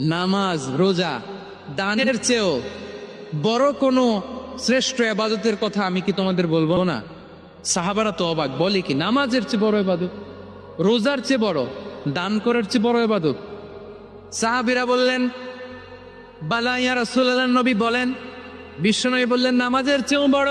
নামাজ, রোজা, দানের চেয়েও বড় কোনো শ্রেষ্ঠ আবাদতের কথা আমি কি তোমাদের বলব না? সাহাবারা তো অবাক, বলে কি, নামাজের চেয়ে বড় এবাদত, রোজার চেয়ে বড়, দান করার চেয়ে বড় এবাদত? সাহাবিরা বললেন বালাইয়া রাসূলুল্লাহ, নবী বলেন, বিশ্বনবী বললেন, নামাজের চেয়েও বড়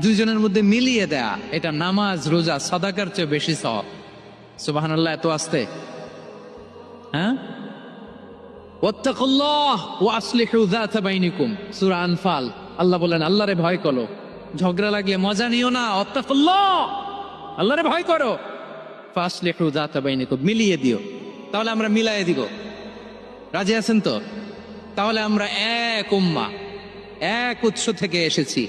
দুইজনের মধ্যে মিলিয়ে দেয়া, এটা নামাজ, রোজা, সদাকার চেয়ে বেশি সব সুবহানাল্লাহ, এত আসতে। হ্যাঁ? আনফাল। আল্লাহ বলেন, আল্লাহরে ভয় করো। ঝগড়া লাগলে মজা নিও না, ওয়াত্তাকুল্লাহ! আল্লাহরে ভয় করো। ফাসলিহু যাতা বাইনিকুম, মিলিয়ে দিও। তাহলে আমরা মিলায়ে দিব। রাজি আছেন তো? তাহলে আমরা এক উম্মা, এক উৎস থেকে এসেছি।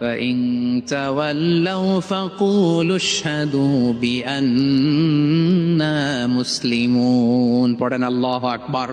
فإن تولوا فقولوا اشهدوا بأننا مسلمون পড়েন আল্লাহ আকবার